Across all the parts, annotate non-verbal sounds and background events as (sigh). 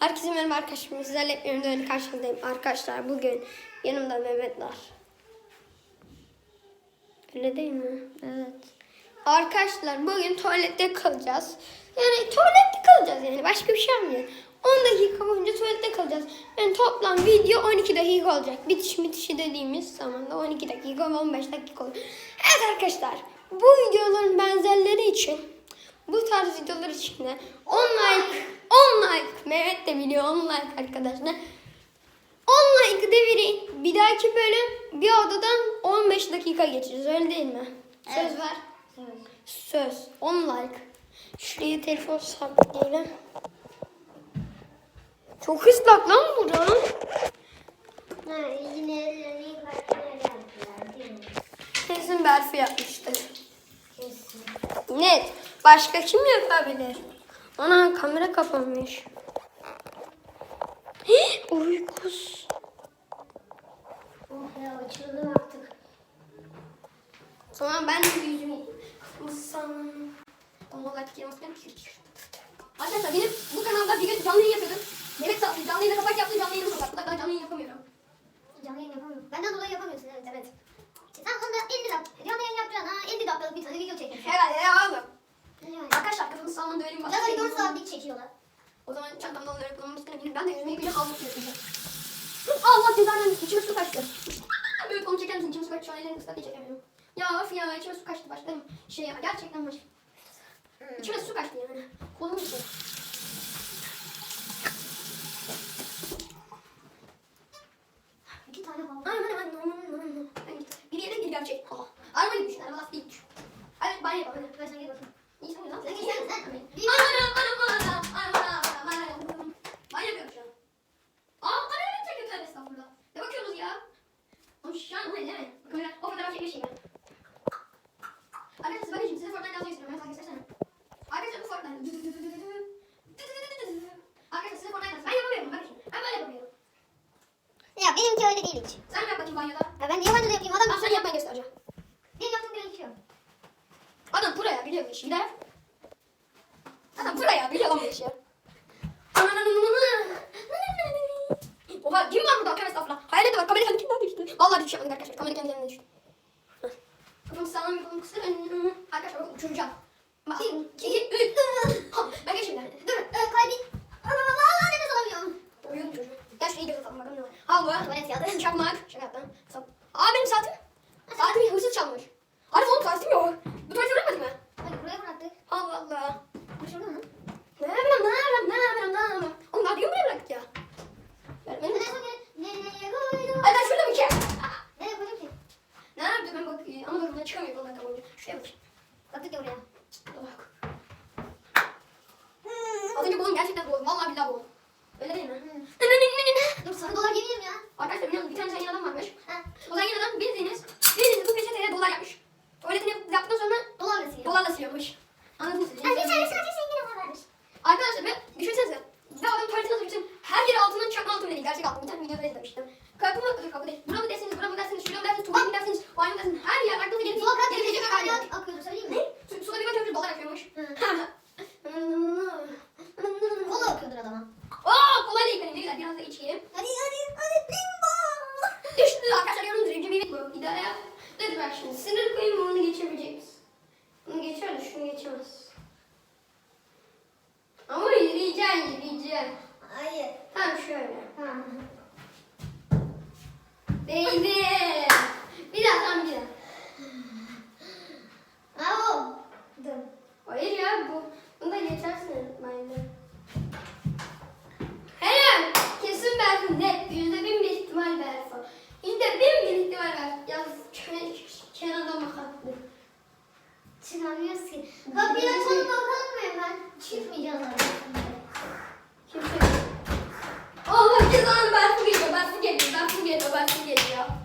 Herkese merhaba arkadaşlar. Sizlerle hep önümde karşınızdayım. Arkadaşlar bugün yanımda Mehmet var. Öyle değil mi? Evet. Arkadaşlar bugün tuvalette kalacağız. Yani tuvalette kalacağız yani başka bir şey yapmayacağız. 10 dakika boyunca tuvalette kalacağız. Yani toplam video 12 dakika olacak. Bitiş bitişi dediğimiz zamanda 12 dakika ve 15 dakika olur. Evet arkadaşlar bu videoların benzerleri için bu tarz videolar için de 10 like 10 like Mehmet de biliyor 10 like arkadaşlar. 10 like devirin. Bir dahaki bölüm bir odadan 15 dakika geçeceğiz öyle değil mi? Söz Evet. ver. Söz. 10 like. Şuraya telefon sabitleyelim. Çok ıslak lan bura. Ha, yine? Kesin Berfi yapmıştır. Kesin. Net. Başka kim yapabilir? Ana kamera kapanmış. Hii, Uykus. Oh ya açıldım artık. Zaman ben de yüzümü like yapmasam ki. Arkadaşlar benim bu kanalda bir gün canlı yayın yapıyordum. Demek ki canlı yayını kapak yaptım canlı yayını kapattım. Ben canlı yayın yapamıyorum. Canlı yayın yapamıyorum. Benden dolayı yapamıyorsun evet evet. Sen onda 50 dakika, canlı yayın yapacaksın ha 50 dakikalık bir tane video çekiyorsun. Herhalde ya abi. Yani. Arkadaşlar kafamı sallan dövelim. Zaten 4 saatlik çekiyorlar. O zaman çantamda onları kullanmak istedim. Ben de yüzümü yıkayacağım havlu yapacağım. Allah cezanı içime su kaçtı. (laughs) Böyle konu çeker misin? İçime su kaçtı. Şu an ellerimi ıslat çekemiyorum. Ya of ya içime su kaçtı. Başlarım şey ya gerçekten baş. İçime su kaçtı yani. Kolum içi. İki tane havlu. Aman aman aman aman. Bir yere gir gerçek. Araba gibi düşün. Araba lastiği düşün. Hadi bana yapalım. Ben sana gel bakayım. İyi sen güzel. Oh. Vallahi düşüyor arkadaşlar. Kamera kendi kendinden düştü. Kafamı sağlam yapalım kısır. Arkadaşlar bakın uçuracağım. Bak. İki, üç. Ben geç şimdi. Dur e, kalbin. Ama vallahi nefes alamıyorum. Uyudum çocuğum. Gel şurayı göz atalım bakalım ne var. Havlu. Tuvalet kağıdı. (laughs) Çakmak. Şaka yaptım. Sap. Aa benim saatim. Saatimi hırsız çalmış. Arif oğlum saatim yok. Bu tuvaleti bırakmadı mı? Hadi buraya bıraktık. Allah Allah. Şurada mı? Ne yapayım, ne yapayım, ne yapayım, ne yapayım? Oğlum daha düğün buraya bıraktık ya. Ver, Ben benim- en son gene- nereye koydum? Ay ben şurada bir kere. Nereye koydum ki? Ne yaptım ben bak ama dur buradan çıkamıyorum on dakika boyunca. Şuraya bak. Baktık ya buraya. Bak. Az önce boğum gerçekten boğum. Vallahi billahi boğum. Öyle değil mi? Dur sarı dolar yemiyorum ya. Arkadaşlar biliyor musunuz? Bir tane zengin adam varmış. Ha, O zengin adam bildiğiniz, bildiğiniz bu peçeteye dolar yapmış. Tuvaletini yaptıktan sonra dolar nasıl dolarla siliyormuş. Anladınız mı? Ha, bir tane sadece zengin ama varmış. Arkadaşlar ben düşünsenize. Ben adam tuvaletine nasıl bütün her yeri altından çakma altın değil. Gerçek altın. Bir tane videoda izlemiştim. Kapı mı? Dur kapı değil. Buna mı dersiniz, buna mı dersiniz, şuraya mı dersiniz, tuvalete mi dersiniz, banyo mı dersiniz. Her yer aklınıza gelip Sular kaç gelip gece geçecek her yer. akıyordu söyleyeyim mi? Ne? Su, suda bir bakıyormuş dolar akıyormuş. Kola akıyordur adama. Oo kolay değil benim. Ne güzel biraz da içeyim. Hadi hadi hadi limbo. Düştü arkadaşlar yanımda önce bir yap. Dur bak şimdi sınır koyayım bunu geçebilecek misin? Bunu geçer de şunu geçemez. Ama yürüyeceksin yürüyeceksin. Hayır. Tamam şöyle. Ha. Değdi. Bir daha tamam bir daha. Bravo. Dur. Hayır ya bu. Bunu da geçersin bence. Helal. Kesin Berfu net. Yüzde bin bir ihtimal Berfu. Yüzde bin bir ihtimal Berfu. Yalnız Ke- Kenan'da makatlı. Çıkamıyoruz ki. Kapıyı açalım bakalım mı hemen? Çıkmayacağız artık. Kimse Allah cezanı Berfu geliyor. Berfu geliyor. Berfu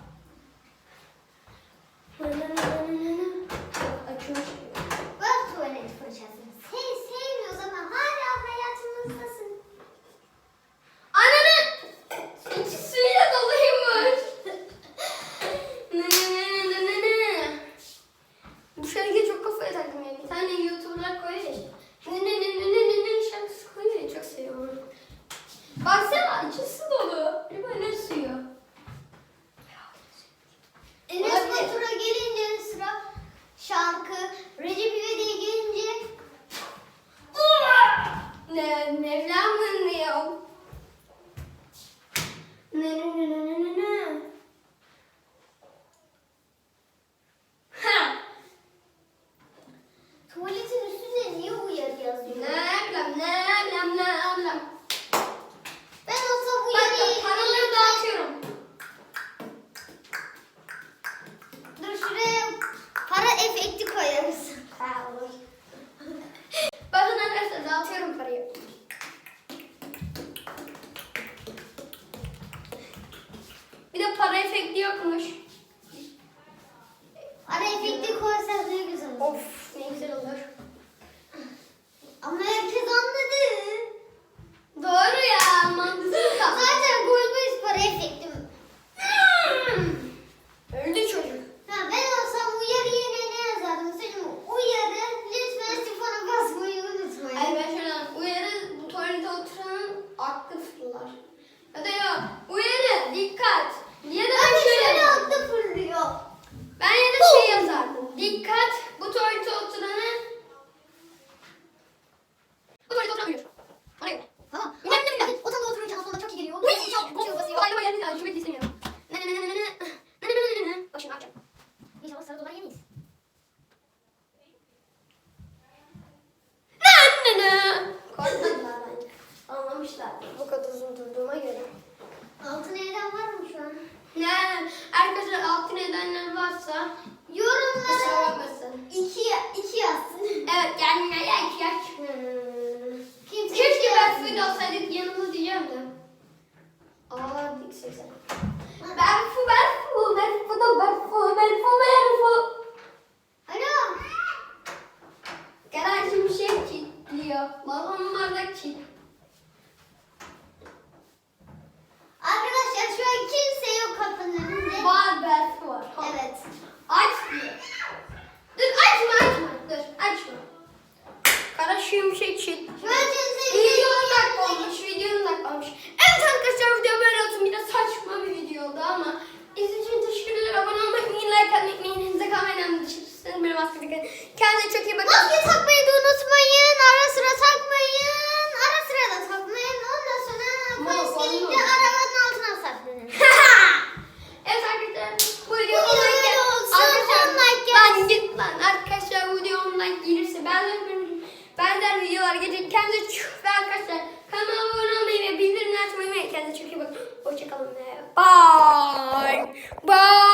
yokmuş. Ara efekti koysak ne güzel olur. Of ne güzel olur. Ama herkes anladı. Doğru ya mantıklı. Zaten bu bir şey yazardım. Dikkat bu tuvalete oturanın bu tuvalete oturan uyur. Ona göre. Tamam. Yine bile bile. O tam da oturunca aslında çok iyi geliyor. Uy! Çok çok basıyor. Bu ayrıma geldi daha. Şu bitti istemiyorum. Ne ne ne ne ne ne. Ne ne ne ne ne ne. Bak şimdi akşam. İnşallah sarı dolar yemeyiz. Ne ne ne. Korkmadılar bence. Anlamışlar. Bu kadar uzun durduğuma göre. Altın eğlen var mı şu an? Yani arkadaşlar altın edenler varsa Yorumlara iki, iki yazsın. Evet yani ya yaş yaş. Hmm. Kimse Keşke iki ben full olsaydık yanımda diyeceğim. Aa dik sesi. Ben fu ben fu ben fu da ben fu ben fu ben fu. Alo. Garajım şey kilitliyor. Balon bardak kilit. Arkadaşlar şu an kimse yok kapının önünde. Var ben fu var. Evet. Aç diyor. Dur açma açma. Dur açma. Kara şimşek çift. Şu an kimse Video 10 dakika olmuş. Video 10 dakika olmuş. Evet arkadaşlar video böyle olsun. Biraz saçma bir video oldu ama izlediğiniz için teşekkürler. Abone olmayı unutmayın. Like atmayı unutmayın. Elinize kalmayın. Dışarı benim askeri. Kendinize çok iyi bakın. Maske takmayı da unutmayın. Ara sıra takmayın. Ara sıra da takmayın. Ondan sonra polis gelince arabanın altına saklanın. (laughs) evet arkadaşlar bu video Bu 10 video like. olsun, Arkadaşlar 10 like lan git lan. Arkadaşlar bu video 10 like gelirse ben de gelecek. Kendinize çok ve arkadaşlar kanalıma abone olmayı ve bildirimleri açmayı unutmayın. Kendinize çok iyi bakın. Hoşçakalın ve bye. Bye.